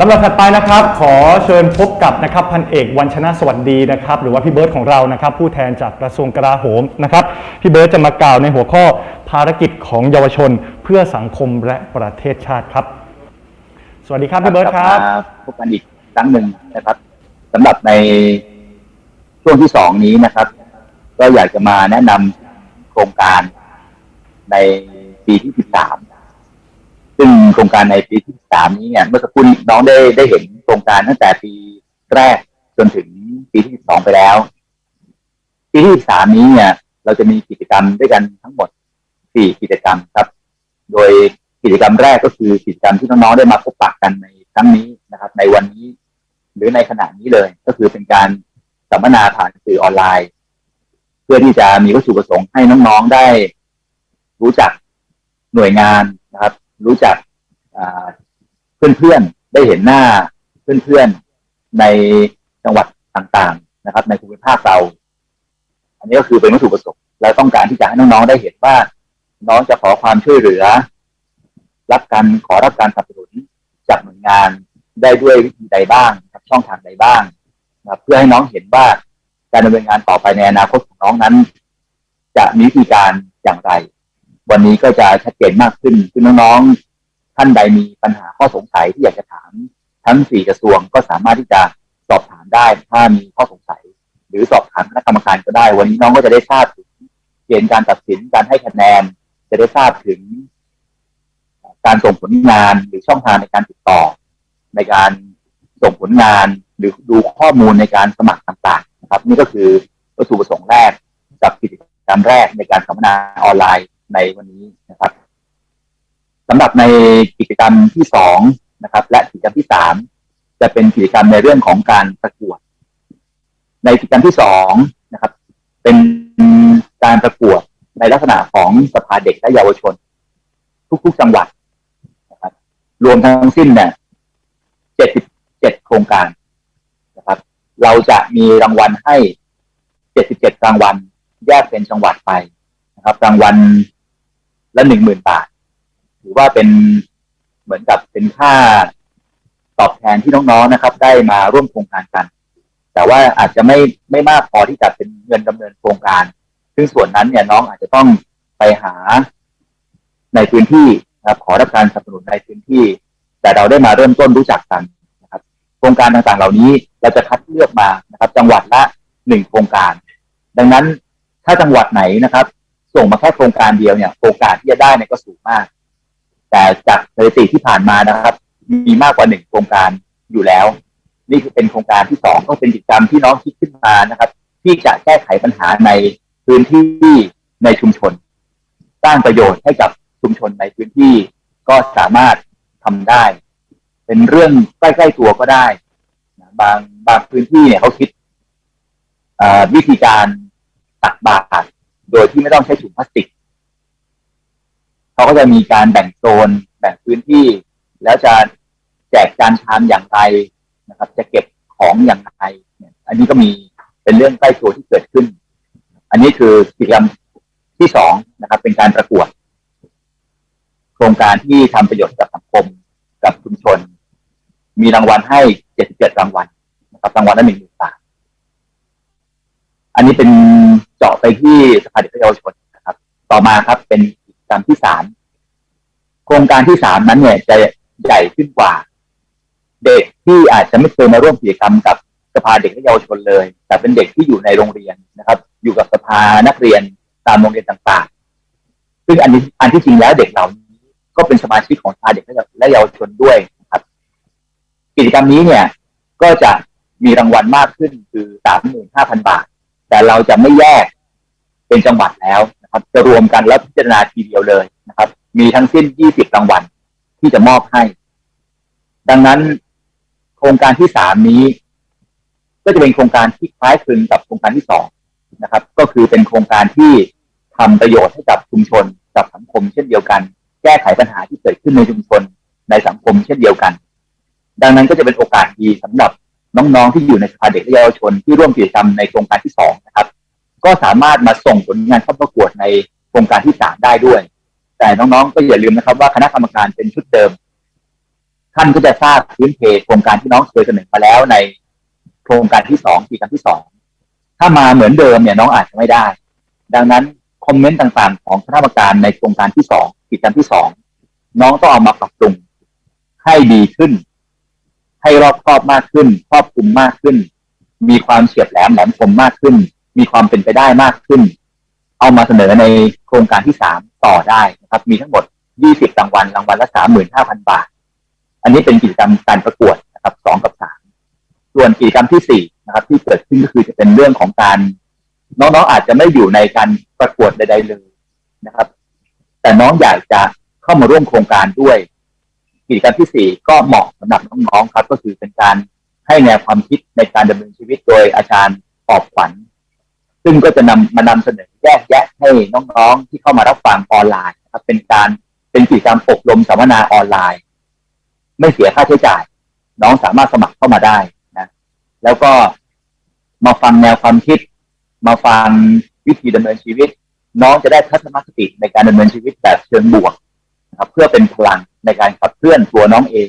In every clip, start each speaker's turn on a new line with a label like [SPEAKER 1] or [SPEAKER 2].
[SPEAKER 1] ลำดับถัดไปนะครับ ขอเชิญพบกับนะครับพันเอกวันชนะสวัสดีนะครับ หรือว่าพี่เบิร์ตของเรานะครับ ผู้แทนจากกระทรวงกลาโหมนะครับ พี่เบิร์ตจะมากล่าวในหัวข้อภารกิจของเยาวชนเพื่อสังคมและประเทศชาติครับ สวัสดีครับพี่เบิร์ตครับ
[SPEAKER 2] กลัมาพบกันอีกครั้งหนึ่งนะครับสำหรับในช่วงที่สองนี้นะครับ ก็อยากจะมาแนะนำโครงการในปีที่สิบสาม ซึ่งโครงการในปีที่สามนี้เนี่ยเมื่อสักครู่น้องได้ได้เห็นโครงการตั้งแต่ปีแรกจนถึงปีที่สองไปแล้ว ปีที่สิบสามนี้เนี่ย เราจะมีกิจกรรมด้วยกันทั้งหมดสี่กิจกรรมครับ โดยกิจกรรมแรกก็คือกิจกรรมที่น้องๆได้มาพบปะกันในครั้งนี้นะครับ ในวันนี้ หรือในขณะนี้เลย ก็คือเป็นการสัมมนาผ่านสื่อออนไลน์ เพื่อที่จะมีวัตถุประสงค์ให้น้องๆได้รู้จักหน่วยงานนะครับ รู้จักเพื่อนๆ ได้เห็นหน้าเพื่อนๆ ในจังหวัดต่างๆนะครับ ในภูมิภาคเรา อันนี้ก็คือเป็นวัตถุประสงค์เราต้องการที่จะให้น้องๆ ได้เห็นว่า น้องจะขอความช่วยเหลือ รับการขอรับการสนับสนุนจากหน่วยงานได้ด้วยวิธีใดบ้างครับช่องทางใดบ้างนะเพื่อให้น้องเห็นว่าการดำเนินงานต่อไปในอนาคตของน้องนั้น จะมีวิธีการอย่างไร วันนี้ก็จะชัดเจนมากขึ้นคือน้องๆท่านใดมีปัญหาข้อสงสัยที่อยากจะถามทั้งสี่กระทรวงก็สามารถที่จะสอบถามได้ถ้ามีข้อสงสัย หรือสอบถามคณะกรรมการก็ได้ วันนี้น้องก็จะได้ทราบถึงเกณฑ์การตัดสินการให้คะแนน จะได้ทราบถึง การส่งผลงานหรือช่องทางในการติดต่อ ในการส่งผลงานหรือดูข้อมูลในการสมัครต่างๆ นะครับ นี่ก็คือวัตถุประสงค์แรกกับกิจกรรมแรกในการสัมมนาออนไลน์ ในวันนี้นะครับสำหรับในกิจกรรมที่สองนะครับ และกิจกรรมที่สามจะเป็นกิจกรรมในเรื่องของการประกวด ในกิจกรรมที่สองนะครับ เป็นการประกวดในลักษณะของสภาเด็กและเยาวชน ทุกๆจังหวัดนะครับ รวมทั้งสิ้นเนี่ย77โครงการนะครับ เราจะมีรางวัลให้77รางวัลแยกเป็นจังหวัดไปนะครับ รางวัล ละ10,000บาท ถือว่าเป็นเหมือนกับเป็นค่าตอบแทนที่น้องๆนะครับ ได้มาร่วมโครงการกัน แต่ว่าอาจจะไม่ไม่มากพอที่จะเป็นเงินดำเนินโครงการ ซึ่งส่วนนั้นเนี่ยน้องอาจจะต้องไปหาในพื้นที่นะครับ ขอรับการสนับสนุนในพื้นที่ แต่เราได้มาเริ่มต้นรู้จักกันนะครับ โครงการต่างๆเหล่านี้เราจะคัดเลือกมานะครับ จังหวัดละหนึ่งโครงการ ดังนั้นถ้าจังหวัดไหนนะครับ ส่งมาแค่โครงการเดียวเนี่ย โอกาสที่จะได้เนี่ยก็สูงมาก แต่จากสถิติที่ผ่านมานะครับ มีมากกว่าหนึ่งโครงการอยู่แล้ว นี่คือเป็นโครงการที่สองก็เป็นกิจกรรมที่น้องคิดขึ้นมานะครับ ที่จะแก้ไขปัญหาในพื้นที่ในชุมชน สร้างประโยชน์ให้กับชุมชนในพื้นที่ก็สามารถทำได้ เป็นเรื่องใกล้ๆตัวก็ได้บางบางพื้นที่เนี่ยเขาคิดวิธีการตักบาตร โดยที่ไม่ต้องใช้ถุงพลาสติกเขาก็จะมีการแบ่งโซนแบ่งพื้นที่ แล้วจะแจกจานชามอย่างไรนะครับ จะเก็บของอย่างไรเนี่ยอันนี้ก็มีเป็นเรื่องใกล้ตัวที่เกิดขึ้น อันนี้คือกิจกรรมที่สองนะครับ เป็นการประกวด โครงการที่ทำประโยชน์กับสังคมกับชุมชน มีรางวัลให้77รางวัลนะครับรางวัลละหนึ่งหมื่นบาทอันนี้เป็นาะไปที่สภาเด็กและเยาวชนนะครับ ต่อมาครับเป็นกิจกรรมที่สามโครงการที่สามนั้นเนี่ยจะใหญ่ขึ้นกว่า เด็กที่อาจจะไม่เคยมาร่วมกิจกรรมกับสภาเด็กและเยาวชนเลย แต่เป็นเด็กที่อยู่ในโรงเรียนนะครับ อยู่กับสภานักเรียนตามโรงเรียนต่างๆ ซึ่งอันนี้อันที่จริงแล้วเด็กเหล่านี้ก็เป็นสมาชิกของสภาเด็กและเยาวชนด้วยนะครับ กิจกรรมนี้เนี่ยก็จะมีรางวัลมากขึ้นคือสามหมื่นห้าพันบาท แต่เราจะไม่แยก เป็นจังหวัดแล้วนะครับ จะรวมกันแล้วพิจารณาทีเดียวเลยนะครับ มีทั้งสิ้นยี่สิบรางวัลที่จะมอบให้ ดังนั้น โครงการที่สามนี้ ก็จะเป็นโครงการที่คล้ายคลึงกับโครงการที่สองนะครับ ก็คือเป็นโครงการที่ทำประโยชน์ให้กับชุมชนกับสังคมเช่นเดียวกัน แก้ไขปัญหาที่เกิดขึ้นในชุมชนในสังคมเช่นเดียวกัน ดังนั้นก็จะเป็นโอกาสดีสำหรับน้องๆที่อยู่ในสภาเด็กและเยาวชนที่ร่วมกิจกรรมในโครงการที่สองนะครับ ก็สามารถมาส่งผลงานเข้าประกวดในโครงการที่สามได้ด้วย แต่น้องๆก็อย่าลืมนะครับ ว่าคณะกรรมการเป็นชุดเดิม ท่านก็จะทราบพื้นเพโครงการที่น้องเคยเสนอมาแล้วในโครงการที่สองกิจกรรมที่สองถ้ามาเหมือนเดิมเนี่ยน้องอาจจะไม่ได้ ดังนั้นคอมเมนต์ต่างๆ ของคณะกรรมการในโครงการที่สองกิจกรรมที่สองน้องต้องเอามาปรับปรุงให้ดีขึ้น ให้รอบครอบมากขึ้น ครอบคลุมมากขึ้น มีความเฉียบแหลมแหลมคมมากขึ้น มีความเป็นไปได้มากขึ้น เอามาเสนอในโครงการที่สามต่อได้นะครับ มีทั้งหมด 20 รางวัลรางวัลละ35,000 บาท อันนี้เป็นกิจกรรมการประกวดนะครับสองกับสามส่วนกิจกรรมที่สี่นะครับ ที่เกิดขึ้นก็คือจะเป็นเรื่องของการ น้องๆอาจจะไม่อยู่ในการประกวดใด ๆ เลยนะครับ แต่น้องอยากจะเข้ามาร่วมโครงการด้วยกิจกรรมที่สี่ก็เหมาะสำหรับน้องๆครับ ก็คือเป็นการให้แนวความคิดในการดำเนินชีวิตโดยอาจารย์ปอบขวัญ ซึ่งก็จะนำมานำเสนอแยกแยะให้น้องๆ ที่เข้ามารับฟังออนไลน์นะครับเป็นการเป็นกิจกรรมอบรมสัมมนาออนไลน์ ไม่เสียค่าใช้จ่าย น้องสามารถสมัครเข้ามาได้นะแล้วก็มาฟังแนวความคิด มาฟังวิธีดำเนินชีวิต น้องจะได้ทัศนคติในการดำเนินชีวิตแบบเชิงบวกนะครับเพื่อเป็นพลังในการขับเคลื่อนตัวน้องเอง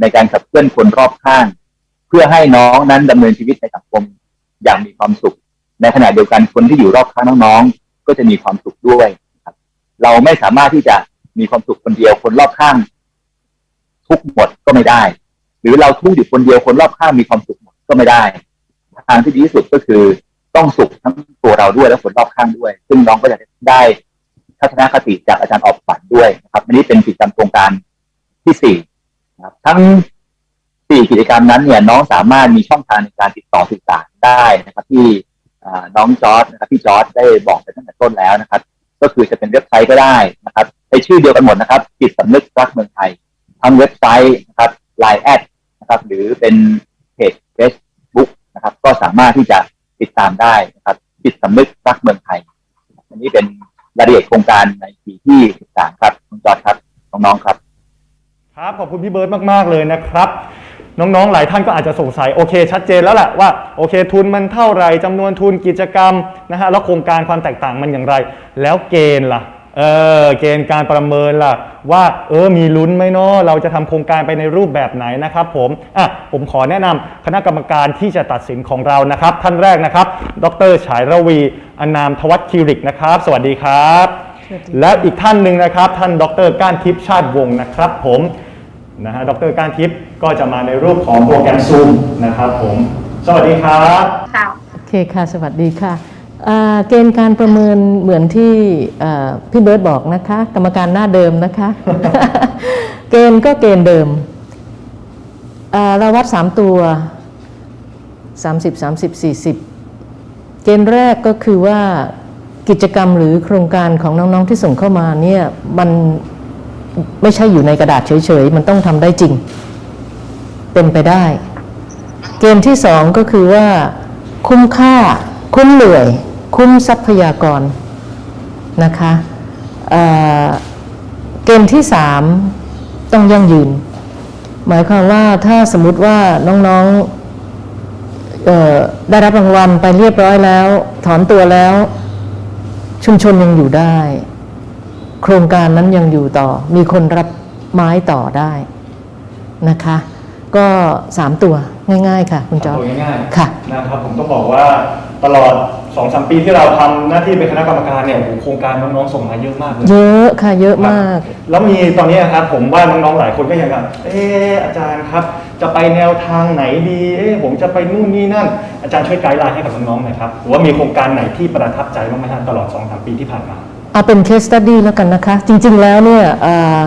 [SPEAKER 2] ในการขับเคลื่อนคนรอบข้าง เพื่อให้น้องนั้นดำเนินชีวิตในสังคมอย่างมีความสุข ในขณะเดียวกันคนที่อยู่รอบข้างน้องๆ ก็จะมีความสุขด้วยครับ เราไม่สามารถที่จะมีความสุขคนเดียวคนรอบข้าง ทุกหมดก็ไม่ได้ หรือเราทุกอยู่คนเดียวคนรอบข้างมีความสุขหมดก็ไม่ได้ ทางที่ดีที่สุดก็คือต้องสุขทั้งตัวเราด้วยและคนรอบข้างด้วย ซึ่งน้องก็จะได้ทัศนคติจากอาจารย์ออกฝันด้วยนะครับอันนี้เป็นกิจกรรมโครงการที่สี่นะครับ ทั้งสี่กิจกรรมนั้นเนี่ยน้องสามารถมีช่องทางในการติดต่อสื่อสารได้นะครับ ที่ น้องจอร์ดนะครับพี่จอร์ดได้บอกไปตั้งแต่ต้นแล้วนะครับ ก็คือจะเป็นเว็บไซต์ก็ได้นะครับใช้ชื่อเดียวกันหมดนะครับจิตสำนึกรักเมืองไทยทั้งเว็บไซต์นะครับไลน์แอดนะครับหรือเป็นเพจ Facebook นะครับ ก็สามารถที่จะติดตามได้นะครับจิตสำนึกรักเมืองไทย อันนี้เป็นรายละเอียดโครงการในปีที่13ครับคุณจอร์ดครับน้องๆครับ
[SPEAKER 1] ครับขอบคุณพี่เบิร์ตมากๆเลยนะครับ น้องๆ หลายท่านก็อาจจะสงสัยโอเค ชัดเจนแล้วแหละว่าโอเค ทุนมันเท่าไหรจำนวนทุนกิจกรรมนะฮะแล้วโครงการความแตกต่างมันอย่างไร แล้วเกณฑ์ล่ะเออเกณฑ์การประเมินล่ะ ว่าเออมีลุ้นไหมเนาะเราจะทำโครงการไปในรูปแบบไหนนะครับผมอะผมขอแนะนำคณะกรรมการที่จะตัดสินของเรานะครับ ท่านแรกนะครับ ดรฉายระวีอนามทวัฒน์คิริกนะครับ สวัสดีครับ
[SPEAKER 3] สวัสดี
[SPEAKER 1] และอีกท่านหนึ่งนะครับ ท่านดรก้านทิพย์ชาติวงศ์นะครับผม นะฮะ ดรก้านทิพย์ก็จะมาในรูปของโปรแกรมซูมนะครับผม สวัสดีครับ
[SPEAKER 4] ค่ะ
[SPEAKER 3] โอเคค่ะ สวัสดีค่ะอ่าเกณฑ์การประเมินเหมือนที่อ่าพี่เบิร์ตบอกนะคะ กรรมการหน้าเดิมนะคะ เกณฑ์ก็เกณฑ์เดิมอ่าเราวัด 3 ตัว 30 30 40 เกณฑ์แรกก็คือว่ากิจกรรมหรือโครงการของน้องๆที่ส่งเข้ามาเนี่ยมัน ไม่ใช่อยู่ในกระดาษเฉยๆ มันต้องทำได้จริง เป็นไปได้ เกณฑ์ที่สองก็คือว่า คุ้มค่า คุ้มเหนื่อย คุ้มทรัพยากรนะคะเเกณฑ์ที่สามต้องยั่งยืน หมายความว่าถ้าสมมติว่าน้องๆได้รับรางวัลไปเรียบร้อยแล้ว ถอนตัวแล้ว ชุมชนยังอยู่ได้ โครงการนั้นยังอยู่ต่อ มีคนรับไม้ต่อได้นะคะ ก็สามตัวง่าย ๆ ค่ะ คุณจอร์จ
[SPEAKER 1] ตัวง่ายๆ
[SPEAKER 3] ค่ะ
[SPEAKER 1] นะครับผมต้องบอกว่าตลอด2อสปีที่เราทำหน้าที่เป็นคณะกรรมการเนี่ยโอ้โหโครงการน้องๆส่งมาเยอะมากเลย
[SPEAKER 3] เยอะค่ะเยอะมาก
[SPEAKER 1] แล้วมีตอนนี้ครับผมว่าน้องๆหลายคนก็ยังแบบเอออาจารย์ครับ จะไปแนวทางไหนดีเออผมจะไปนู่นนี่นั่น อาจารย์ช่วยไกด์ไลน์ให้กับน้องๆหน่อยครับหรือว่ามีโครงการไหนที่ประทับใจบ้างไหมฮะตลอด2อสปีที่ผ่านมา
[SPEAKER 3] เอาเป็น case study แล้วกันนะคะ จริง ๆ แล้วเนี่ยอ่า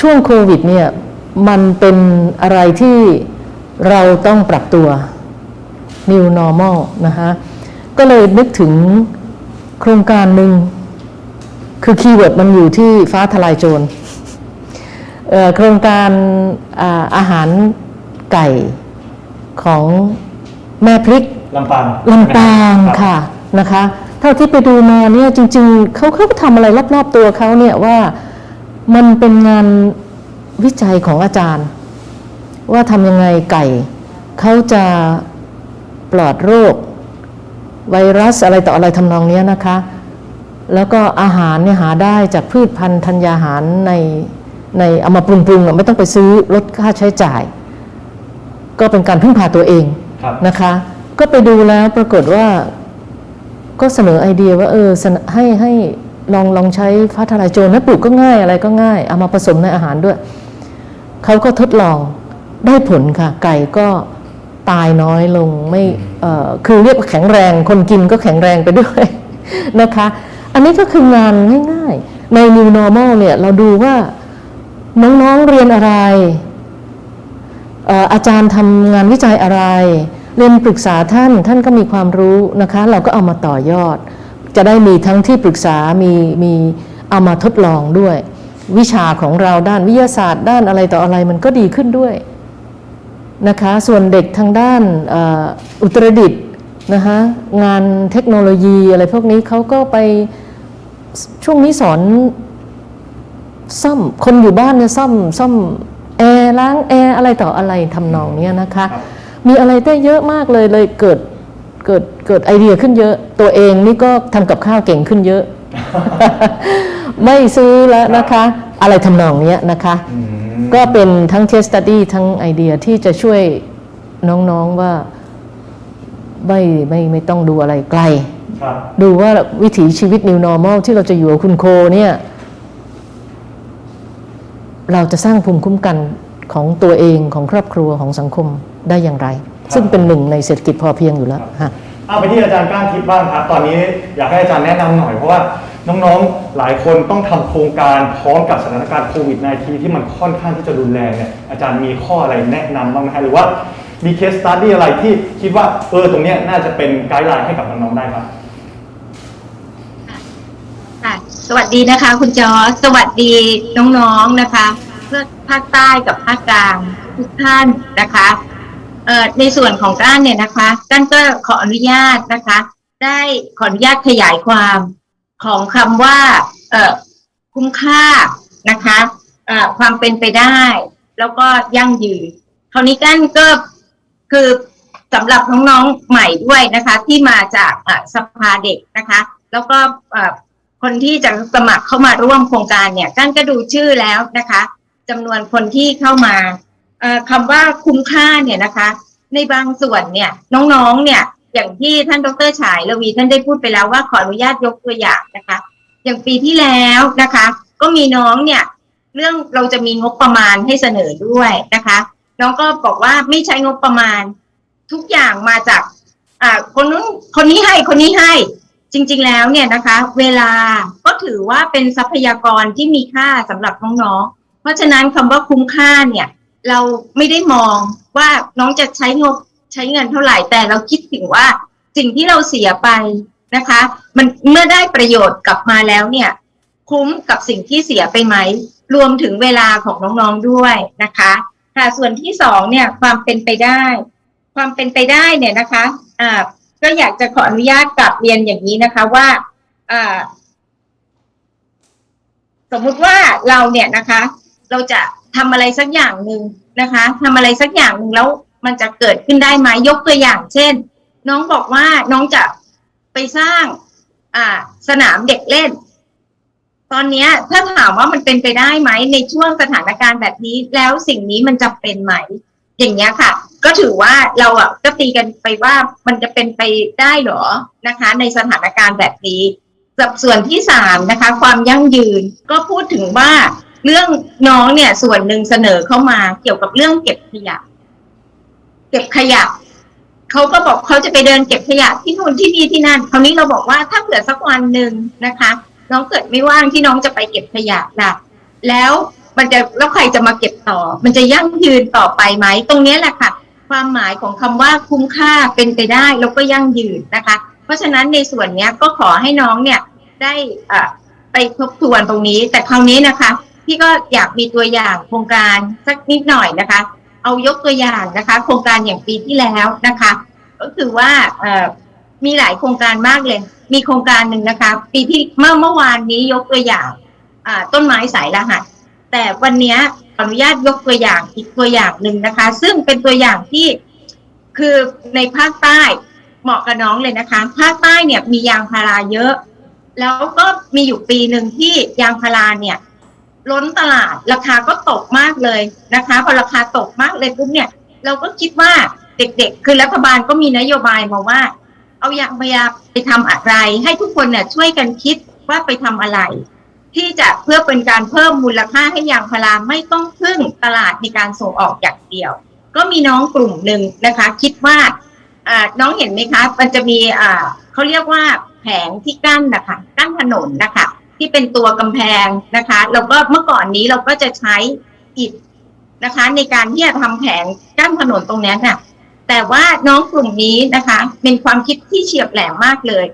[SPEAKER 3] ช่วงโควิดเนี่ยมันเป็นอะไรที่เราต้องปรับตัว new normal นะคะก็เลยนึกถึงโครงการหนึ่งคือคีย์เวิร์ดมันอยู่ที่ฟ้าทลายโจรเอ่อโครงการอาอาหารไก่ของแม่พริก
[SPEAKER 1] ลำปาง
[SPEAKER 3] ลำปาง
[SPEAKER 1] รับ
[SPEAKER 3] ค่ะนะคะ เท่าที่ไปดูมาเนี่ยจริง ๆเขาเขาก็ทำอะไรรอบๆตัวเขาเนี่ยว่ามันเป็นงานวิจัยของอาจารย์ ว่าทำยังไงไก่เขาจะปลอดโรค ไวรัสอะไรต่ออะไรทำนองเนี้ยนะคะ แล้วก็อาหารเนี่ยหาได้จากพืชพันธุ์ธัญญาหารในในเอามาปรุงปรุงๆอะไม่ต้องไปซื้อลดค่าใช้จ่าย ก็เป็นการพึ่งพาตัวเอง
[SPEAKER 1] ครับ
[SPEAKER 3] นะคะ ก็ไปดูแล้วปรากฏว่า ก็เสนอไอเดียว่าเออให้ให้ลองลองใช้ฟ้าทลายโจรนะปลูกก็ง่ายอะไรก็ง่าย เอามาผสมในอาหารด้วย เขาก็ทดลองได้ผลค่ะ ไก่ก็ตายน้อยลงไม่เอ่อคือเรียกว่าแข็งแรงคนกินก็แข็งแรงไปด้วยนะคะ อันนี้ก็คืองานง่ายๆ ใน New Normal เนี่ยเราดูว่าน้องๆเรียนอะไรอาจารย์ทำงานวิจัยอะไร เรียนปรึกษาท่านท่านก็มีความรู้นะคะ เราก็เอามาต่อยอด จะได้มีทั้งที่ปรึกษามีมีเอามาทดลองด้วย วิชาของเราด้านวิทยาศาสตร์ด้านอะไรต่ออะไรมันก็ดีขึ้นด้วยนะคะส่วนเด็กทางด้านอุตรดิตนะคะงานเทคโนโลยีอะไรพวกนี้เขาก็ไปช่วงนี้สอนซ่อมคนอยู่บ้านเนี่ยซ่อมซ่อมแอร์ล้างแอร์อะไรต่ออะไรทำนองนี้นะคะ มีอะไรได้เยอะมากเลยเลยเกิดเกิดเกิดไอเดียขึ้นเยอะ ตัวเองนี่ก็ทำกับข้าวเก่งขึ้นเยอะ ไม่ซื้อแล้วนะคะ อะไรทำนองเนี้ยนะคะ
[SPEAKER 1] อืม
[SPEAKER 3] ก็เป็นทั้ง case study ทั้งไอเดียที่จะช่วยน้องๆว่าไม่ไม่ไม่ต้องดูอะไรไกล
[SPEAKER 1] ครับ
[SPEAKER 3] ดูว่าวิถีชีวิต new normal ที่เราจะอยู่กับคุณโคเนี่ย เราจะสร้างภูมิคุ้มกันของตัวเองของครอบครัวของสังคม ได้อย่างไร ซึ่งเป็นหนึ่งในเศรษฐกิจพอเพียงอยู่แล้วฮะ
[SPEAKER 1] เอาไปที่อาจารย์ก้านทิพย์บ้างครับ ตอนนี้อยากให้อาจารย์แนะนำหน่อยเพราะว่าน้องๆ หลายคนต้องทำโครงการพร้อมกับสถานการณ์โควิด -19 ที่มันค่อนข้างที่จะรุนแรงเนี่ยอาจารย์มีข้ออะไรแนะนำบ้างไหมฮะหรือว่ามีเคสตัดดี้อะไรที่คิดว่าเออตรงเนี้ยน่าจะเป็นไกด์ไลน์ให้กับน้องๆได้ครับ
[SPEAKER 4] ค่ะสวัสดีนะคะ คุณจอร์จสวัสดีน้องๆนะคะ เพื่อภาคใต้กับภาคกลางทุกท่านนะคะเอ่อ ในส่วนของก้านเนี่ยนะคะก้านก็ขออนุญาตนะคะ ได้ขออนุญาตขยายความของคำว่าคุ้มค่านะคะความเป็นไปได้ แล้วก็ยั่งยืนคราวนี้ก้านก็คือสำหรับน้องๆใหม่ด้วยนะคะ ที่มาจากสภาเด็กนะคะ แล้วก็คนที่จะสมัครเข้ามาร่วมโครงการเนี่ยก้านก็ดูชื่อแล้วนะคะจำนวนคนที่เข้ามา คำว่าคุ้มค่าเนี่ยนะคะ ในบางส่วนเนี่ยน้องๆเนี่ยอย่างที่ท่านดรฉายระวีท่านได้พูดไปแล้วว่าขออนุญาตยกตัวอย่างนะคะ อย่างปีที่แล้วนะคะ ก็มีน้องเนี่ย เรื่องเราจะมีงบประมาณให้เสนอด้วยนะคะ น้องก็บอกว่าไม่ใช้งบประมาณ ทุกอย่างมาจากอ่าคนนู้นคนนี้ให้คนนี้ให้ จริง ๆแล้วเนี่ยนะคะ เวลาก็ถือว่าเป็นทรัพยากรที่มีค่าสำหรับน้องๆเพราะฉะนั้นคำว่าคุ้มค่าเนี่ย เราไม่ได้มองว่าน้องจะใช้งบใช้เงินเท่าไหร่แต่เราคิดถึงว่าสิ่งที่เราเสียไปนะคะ มันเมื่อได้ประโยชน์กลับมาแล้วเนี่ย คุ้มกับสิ่งที่เสียไปไหม รวมถึงเวลาของน้องๆด้วยนะคะค่ะส่วนที่สองเนี่ยความเป็นไปได้ ความเป็นไปได้เนี่ยนะคะอ่าก็อยากจะขออนุญาตกลับเรียนอย่างนี้นะคะว่าอ่าสมมุติว่าเราเนี่ยนะคะ เราจะ ทำอะไรสักอย่างหนึ่งนะคะทำอะไรสักอย่างหนึ่งแล้วมันจะเกิดขึ้นได้ไหมยกตัวอย่าง เช่น น้องบอกว่าน้องจะไปสร้าง อ่า สนามเด็กเล่น ตอนนี้ถ้าถามว่ามันเป็นไปได้ไหมในช่วงสถานการณ์แบบนี้ แล้วสิ่งนี้มันจะเป็นไหม อย่างเงี้ยค่ะ ก็ถือว่าเราอะก็ตีกันไปว่ามันจะเป็นไปได้หรอนะคะ ในสถานการณ์แบบนี้กับส่วนที่สามนะคะ ความยั่งยืนก็พูดถึงว่า เรื่องน้องเนี่ย ส่วนหนึ่งเสนอเข้ามาเกี่ยวกับเรื่องเก็บขยะ เก็บขยะเขาก็บอกเขาจะไปเดินเก็บขยะที่นู่นที่นี่ที่นั่นคราวนี้เราบอกว่าถ้าเกิดสักวันหนึ่งนะคะ น้องเกิดไม่ว่างที่น้องจะไปเก็บขยะล่ะ แล้วมันจะแล้วใครจะมาเก็บต่อ มันจะยั่งยืนต่อไปไหมตรงนี้แหละค่ะ ความหมายของคำว่าคุ้มค่าเป็นไปได้แล้วก็ยั่งยืนนะคะ เพราะฉะนั้นในส่วนเนี้ยก็ขอให้น้องเนี่ยได้อ่าไปทบทวนตรงนี้ แต่คราวนี้นะคะ พี่ก็อยากมีตัวอย่างโครงการสักนิดหน่อยนะคะ เอายกตัวอย่างนะคะ โครงการอย่างปีที่แล้วนะคะ ก็คือว่ามีหลายโครงการมากเลย มีโครงการหนึ่งนะคะ ปีที่เมื่อเมื่อวานนี้ยกตัวอย่างต้นไม้สายรหัส แต่วันนี้ขออนุญาตยกตัวอย่างอีกตัวอย่างหนึ่งนะคะ ซึ่งเป็นตัวอย่างที่คือในภาคใต้เหมาะกับน้องเลยนะคะ ภาคใต้เนี่ยมียางพาราเยอะ แล้วก็มีอยู่ปีหนึ่งที่ยางพาราเนี่ย ล้นตลาดราคาก็ตกมากเลยนะคะพอราคาตกมากเลยปุ๊บเนี่ย เราก็คิดว่าเด็กๆ คือรัฐบาลก็มีนโยบายมาว่า เอาอยางพยาไปทำอะไร ให้ทุกคนเนี่ยช่วยกันคิดว่าไปทำอะไร ที่จะเพื่อเป็นการเพิ่มมูลค่าให้ยางพาราไม่ต้องพึ่งตลาดในการส่งออกอย่างเดียว ก็มีน้องกลุ่มหนึ่งนะคะ คิดว่าน้องเห็นไหมคะ มันจะมีเขาเรียกว่าแผงที่กั้นนะคะกั้นถนนนะคะ ที่เป็นตัวกำแพงนะคะ แล้วก็เมื่อก่อนนี้เราก็จะใช้อิฐนะคะ ในการที่จะทำแผงกั้นถนนตรงนั้นน่ะ แต่ว่าน้องกลุ่มนี้นะคะ เป็นความคิดที่เฉียบแหลมมากเลย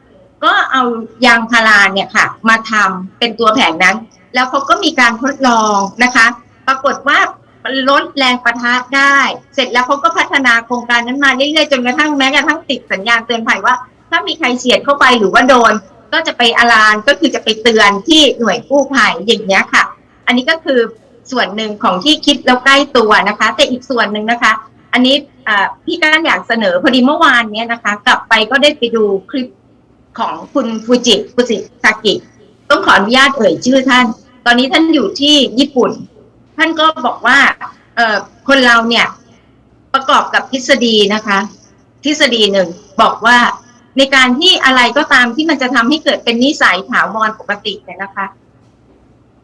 [SPEAKER 4] ก็เอายางพาราเนี่ยค่ะ มาทำเป็นตัวแผงนั้น แล้วเขาก็มีการทดลองนะคะ ปรากฏว่าลดแรงประทะได้ เสร็จแล้วเขาก็พัฒนาโครงการนั้นมาเรื่อยๆจนกระทั่งแม้กระทั่งติดสัญญาณเตือนภัยว่า ถ้ามีใครเฉียดเข้าไปหรือว่าโดน ก็จะไปอารานก็คือจะไปเตือนที่หน่วยกู้ภัยอย่างเงี้ยค่ะ อันนี้ก็คือส่วนหนึ่งของที่คิดแล้วใกล้ตัวนะคะ แต่อีกส่วนหนึ่งนะคะ อันนี้พี่ก้านอยากเสนอพอดีเมื่อวานเนี้ยนะคะ กลับไปก็ได้ไปดูคลิปของคุณฟูจิฟูจิซากิ ต้องขออนุญาตเอ่ยชื่อท่าน ตอนนี้ท่านอยู่ที่ญี่ปุ่น ท่านก็บอกว่าเออคนเราเนี่ยประกอบกับทฤษฎีนะคะ ทฤษฎีหนึ่งบอกว่า ในการที่อะไรก็ตามที่มันจะทำให้เกิดเป็นนิสัยถาวรปกติเนี่ยนะคะ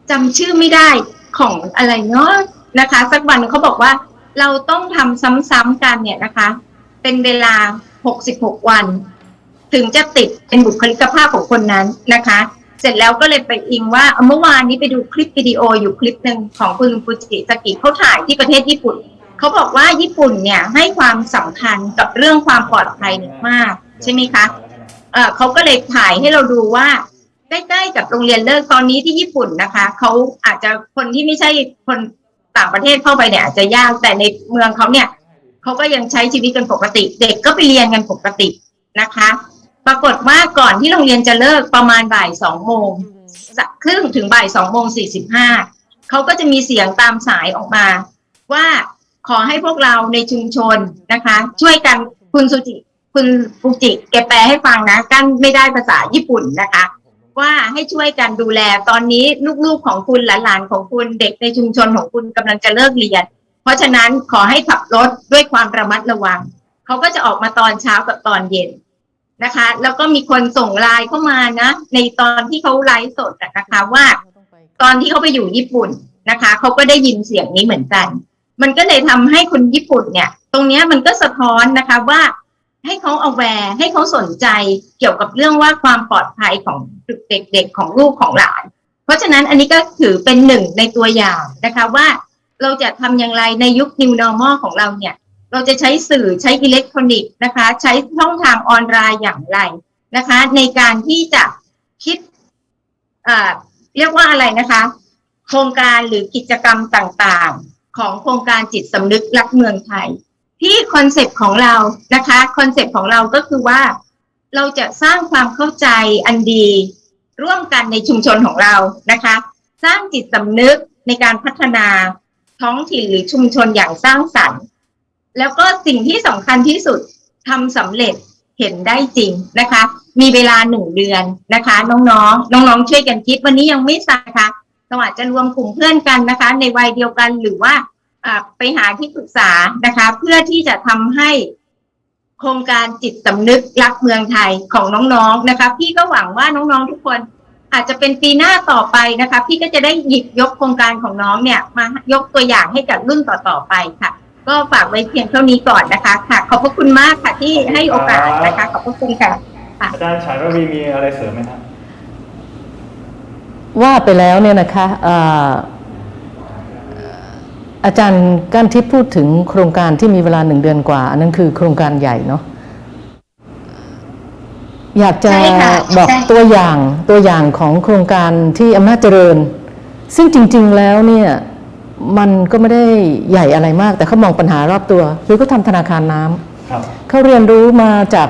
[SPEAKER 4] จำชื่อไม่ได้ของอะไรเนาะนะคะ สักวันเขาบอกว่าเราต้องทำซ้ำๆกันเนี่ยนะคะ เป็นเวลา 66 วัน ถึงจะติดเป็นบุคลิกภาพของคนนั้นนะคะ เสร็จแล้วก็เลยไปอิงว่าเมื่อวานนี้ไปดูคลิปวิดีโออยู่คลิปหนึ่งของคุณฟูจิสกิเขาถ่ายที่ประเทศญี่ปุ่นเขาบอกว่าญี่ปุ่นเนี่ยให้ความสำคัญกับเรื่องความปลอดภัยมาก ใช่ไหมคะเออเขาก็เลยถ่ายให้เราดูว่าใกล้ๆกับโรงเรียนเลิกตอนนี้ที่ญี่ปุ่นนะคะเขาอาจจะคนที่ไม่ใช่คนต่างประเทศเข้าไปเนี่ยอาจจะยากแต่ในเมืองเขาเนี่ยเขาก็ยังใช้ชีวิตกันปกติ เด็กก็ไปเรียนกันปกตินะคะ ปรากฏว่าก่อนที่โรงเรียนจะเลิกประมาณบ่ายสองโมงครึ่งถึงบ่ายสองโมงสี่สิบห้าเขาก็จะมีเสียงตามสายออกมา ว่าขอให้พวกเราในชุมชนนะคะ ช่วยกันคุณสุจิ คุณฟูจิแกแปลให้ฟังนะกั้นไม่ได้ภาษาญี่ปุ่นนะคะ ว่าให้ช่วยกันดูแลตอนนี้ลูกๆของคุณหลานๆของคุณเด็กในชุมชนของคุณกำลังจะเลิกเรียน เพราะฉะนั้นขอให้ขับรถด้วยความระมัดระวังเขาก็จะออกมาตอนเช้ากับตอนเย็นนะคะ แล้วก็มีคนส่งไลน์เข้ามานะ ในตอนที่เขาไลฟ์สดนะคะว่า ตอนที่เขาไปอยู่ญี่ปุ่นนะคะเขาก็ได้ยินเสียงนี้เหมือนกัน มันก็เลยทำให้คนญี่ปุ่นเนี่ย ตรงนี้มันก็สะท้อนนะคะว่า ให้เขาเอาแวร์ให้เขาสนใจเกี่ยวกับเรื่องว่าความปลอดภัยของเด็กๆของลูกของหลาน เพราะฉะนั้นอันนี้ก็ถือเป็นหนึ่งในตัวอย่างนะคะว่าเราจะทำอย่างไรในยุค New Normal ของเราเนี่ย เราจะใช้สื่อใช้อิเล็กทรอนิกส์นะคะ ใช้ช่องทางออนไลน์อย่างไรนะคะ ในการที่จะคิดเรียกว่าอะไรนะคะ โครงการหรือกิจกรรมต่างๆ ของโครงการจิตสำนึกรักเมืองไทย ที่คอนเซปต์ของเรานะคะคอนเซปต์ของเราก็คือว่า เราจะสร้างความเข้าใจอันดี ร่วมกันในชุมชนของเรานะคะ สร้างจิตสำนึกในการพัฒนาท้องถิ่นหรือชุมชนอย่างสร้างสรรค์ แล้วก็สิ่งที่สำคัญที่สุดทำสำเร็จเห็นได้จริงนะคะ มีเวลาหนึ่งเดือนนะคะ น้องๆ น้องๆ ช่วยกันคิดวันนี้ยังไม่สายค่ะเราอาจจะรวมกลุ่มเพื่อนกันนะคะ ในวัยเดียวกันหรือว่า ไปหาที่ปรึกษานะคะ เพื่อที่จะทำให้โครงการจิตสำนึกรักเมืองไทยของน้องๆนะคะ พี่ก็หวังว่าน้องๆทุกคนอาจจะเป็นปีหน้าต่อไปนะคะ พี่ก็จะได้หยิบยกโครงการของน้องเนี่ย มายกตัวอย่างให้กับรุ่นต่อๆไปค่ะ ก็ฝากไว้เพียงเท่านี้ก่อนนะคะ ค่ะ ขอบพระคุณมากค่ะที่ให้โอกาสนะคะ ขอบพระคุณค่ะ
[SPEAKER 1] อาจารย์ฉายระวีมีอะไรเสริมไหมครับ
[SPEAKER 3] ว่าไปแล้วเนี่ยนะคะ อ่าอาจารย์ก้านทิพย์พูดถึงโครงการที่มีเวลาหนึ่งเดือนกว่า อันนั้นคือโครงการใหญ่เนาะอยากจะ
[SPEAKER 4] ใช่ค่ะ
[SPEAKER 3] บอก
[SPEAKER 4] ใช่
[SPEAKER 3] ตัวอย่างตัวอย่างของโครงการที่อำนาจเจริญ ซึ่งจริง ๆแล้วเนี่ยมันก็ไม่ได้ใหญ่อะไรมาก แต่เขามองปัญหารอบตัวคือเขาทำธนาคารน้ำ
[SPEAKER 1] ครับ
[SPEAKER 3] เขาเรียนรู้มาจาก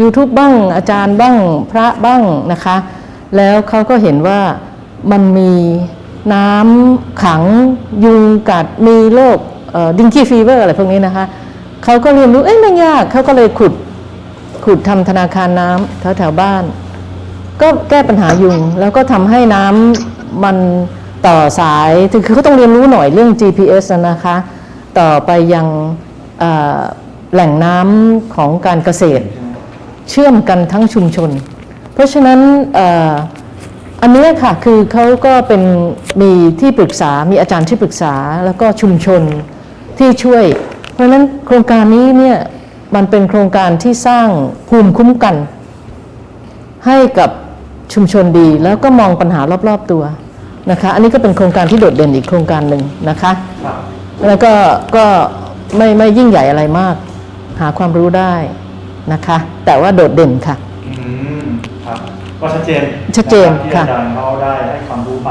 [SPEAKER 3] YouTube บ้าง อาจารย์บ้างพระบ้างนะคะ แล้วเขาก็เห็นว่ามันมี น้ำขังยุงกัดมีโรคดิงกี้ฟีเวอร์อะไรพวกนี้นะคะเขาก็เรียนรู้เอ้ยไม่ยากเขาก็เลยขุดขุดทำธนาคารน้ำแถวแถวบ้าน ก็แก้ปัญหายุง แล้วก็ทำให้น้ำมันต่อสายคือเขาต้องเรียนรู้หน่อยเรื่อง GPS นะคะ ต่อไปยังแหล่งน้ำของการเกษตร เชื่อมกันทั้งชุมชน เพราะฉะนั้น อันนี้ค่ะคือเขาก็เป็นมีที่ปรึกษา มีอาจารย์ที่ปรึกษาแล้วก็ชุมชนที่ช่วย เพราะฉะนั้นโครงการนี้เนี่ยมันเป็นโครงการที่สร้างภูมิคุ้มกัน ให้กับชุมชนดีแล้วก็มองปัญหารอบๆตัวนะคะ อันนี้ก็เป็นโครงการที่โดดเด่นอีกโครงการหนึ่งนะคะ แล้วก็ก็ไม่ไม่ยิ่งใหญ่อะไรมาก หาความรู้ได้นะคะ แต่ว่าโดดเด่นค่ะ
[SPEAKER 1] ก็ชัดเจน
[SPEAKER 3] ชัดเจน
[SPEAKER 1] นะครับที่
[SPEAKER 3] ค่ะ
[SPEAKER 1] อาจารย์เขาได้ให้ความรู้ไป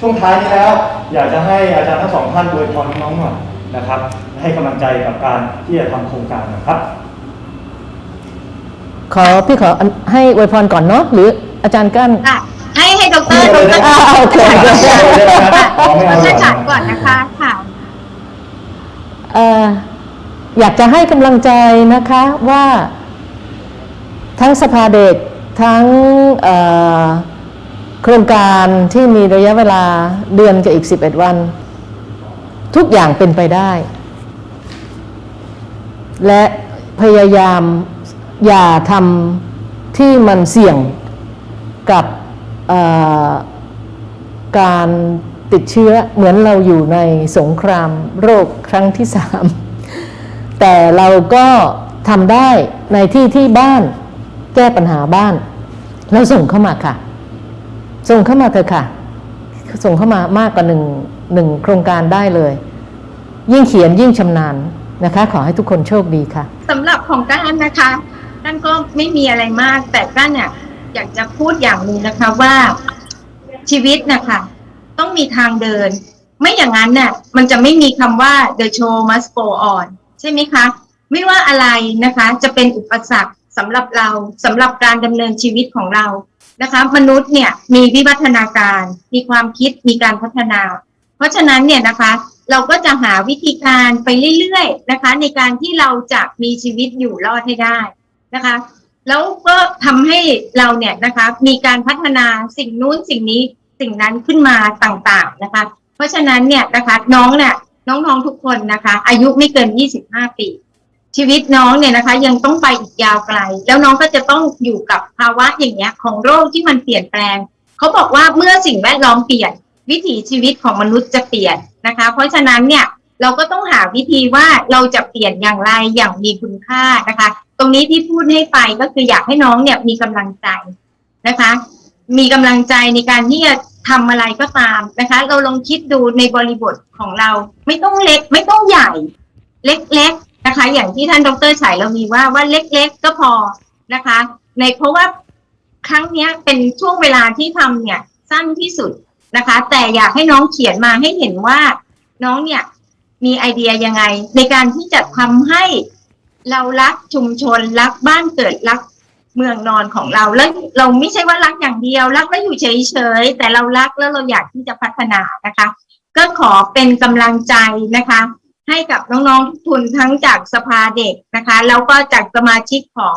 [SPEAKER 1] ช่วงท้ายนี้แล้ว อยากจะให้อาจารย์ทั้งสองท่านอวยพรน้องๆหน่อยนะครับ ให้กำลังใจกับการที่จะทำโครงการนะครับ
[SPEAKER 3] ขอพี่ขออันให้อวยพรก่อนเนาะหรืออาจารย์กั้น
[SPEAKER 4] อะให้ให้ดรดร
[SPEAKER 3] อ่าโอเค
[SPEAKER 4] ดร
[SPEAKER 1] เอาไม่เอา
[SPEAKER 4] ฉันก่อนนะคะค่ะ
[SPEAKER 3] เอ่ออยากจะให้กำลังใจนะคะว่าทั้งสภาเด็ก ทั้งโครงการที่มีระยะเวลาเดือนกับอีก 11 วัน ทุกอย่างเป็นไปได้ และพยายามอย่าทำที่มันเสี่ยงกับการติดเชื้อเหมือนเราอยู่ในสงครามโรคครั้งที่สามแต่เราก็ทำได้ในที่ที่บ้าน แก้ปัญหาบ้าน แล้วส่งเข้ามาค่ะ ส่งเข้ามาเถอะค่ะ ส่งเข้ามามากกว่าหนึ่งหนึ่งโครงการได้เลย ยิ่งเขียนยิ่งชำนาญนะคะ ขอให้ทุกคนโชคดีค่ะ
[SPEAKER 4] สำหรับของก้านนะคะก้านก็ไม่มีอะไรมาก แต่ก้านเนี่ยอยากจะพูดอย่างหนึ่งนะคะว่าชีวิตนะคะต้องมีทางเดิน ไม่อย่างนั้นเนี่ยมันจะไม่มีคำว่า the show must go on ใช่ไหมคะ ไม่ว่าอะไรนะคะ จะเป็นอุปสรรค สำหรับเราสำหรับการดำเนินชีวิตของเรานะคะ มนุษย์เนี่ยมีวิวัฒนาการ มีความคิดมีการพัฒนา เพราะฉะนั้นเนี่ยนะคะ เราก็จะหาวิธีการไปเรื่อยๆนะคะ ในการที่เราจะมีชีวิตอยู่รอดให้ได้นะคะ แล้วก็ทำให้เราเนี่ยนะคะมีการพัฒนาสิ่งนู้นสิ่งนี้สิ่งนั้นขึ้นมาต่างๆนะคะ เพราะฉะนั้นเนี่ยนะคะน้องเนี่ยน้องๆทุกคนนะคะ อายุไม่เกิน 25 ปี ชีวิตน้องเนี่ยนะคะ ยังต้องไปอีกยาวไกล แล้วน้องก็จะต้องอยู่กับภาวะอย่างเงี้ยของโรคที่มันเปลี่ยนแปลงเขาบอกว่าเมื่อสิ่งแวดล้อมเปลี่ยน วิถีชีวิตของมนุษย์จะเปลี่ยนนะคะ เพราะฉะนั้นเนี่ยเราก็ต้องหาวิธีว่าเราจะเปลี่ยนอย่างไรอย่างมีคุณค่านะคะ ตรงนี้ที่พูดให้ไปก็คืออยากให้น้องเนี่ยมีกำลังใจนะคะ มีกำลังใจในการที่จะทำอะไรก็ตามนะคะ เราลองคิดดูในบริบทของเราไม่ต้องเล็กไม่ต้องใหญ่ เล็ก นะคะ อย่างที่ท่านดรฉายเรามีว่าว่าเล็กๆก็พอนะคะ ในเพราะว่าครั้งนี้เป็นช่วงเวลาที่ทำเนี่ยสั้นที่สุดนะคะ แต่อยากให้น้องเขียนมาให้เห็นว่าน้องเนี่ยมีไอเดียยังไง ในการที่จะทำให้เรารักชุมชนรักบ้านเกิดรักเมืองนอนของเราแล้วเราไม่ใช่ว่ารักอย่างเดียว รักแล้วอยู่เฉยๆแต่เรารักแล้วเราอยากที่จะพัฒนานะคะ ก็ขอเป็นกำลังใจนะคะ ให้กับน้องๆทุกทุนทั้งจากสภาเด็กนะคะแล้วก็จากสมาชิกของ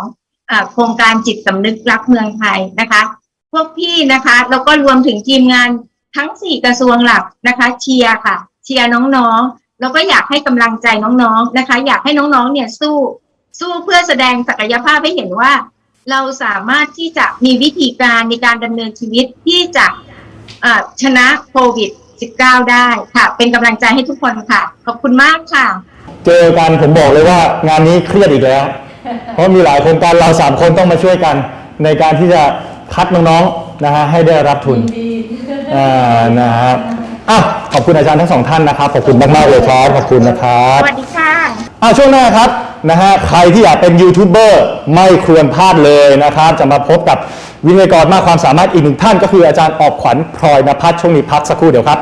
[SPEAKER 4] อโครงการจิตสำนึกรักเมืองไทยนะคะ พวกพี่นะคะแล้วก็รวมถึงทีมงานทั้งสี่กระทรวงหลักนะคะเชียร์ค่ะ เชียร์น้องๆ แล้วก็อยากให้กำลังใจน้องๆนะคะ อยากให้น้องๆเนี่ยสู้สู้เพื่อแสดงศักยภาพให้เห็นว่า เราสามารถที่จะมีวิธีการในการดำเนินชีวิตที่จะชนะโควิด -19 ได้ค่ะ เป็นกำลังใจให้ทุกคนค่ะ ขอบคุณมากค่ะ
[SPEAKER 1] เจอกันผมบอกเลยว่างานนี้เครียดอีกแล้ว เพราะมีหลายโครงการเราสามคนต้องมาช่วยกัน ในการที่จะคัดน้องๆนะฮะให้ได้รับทุนอ่านะครับ อะขอบคุณอาจารย์ทั้งสองท่านนะครับ ขอบคุณมากๆเลยครับ ขอบคุณนะครับ
[SPEAKER 4] สวัสดีค่ะ
[SPEAKER 1] อะช่วงหน้าครับนะฮะใครที่อยากเป็นยูทูบเบอร์ไม่ควรพลาดเลยนะครับ จะมาพบกับวิทยากรมากความสามารถอีกหนึ่งท่าน ก็คืออาจารย์ออกขวัญพลอยนภัสช่วงนี้พักสักครู่เดียวครับ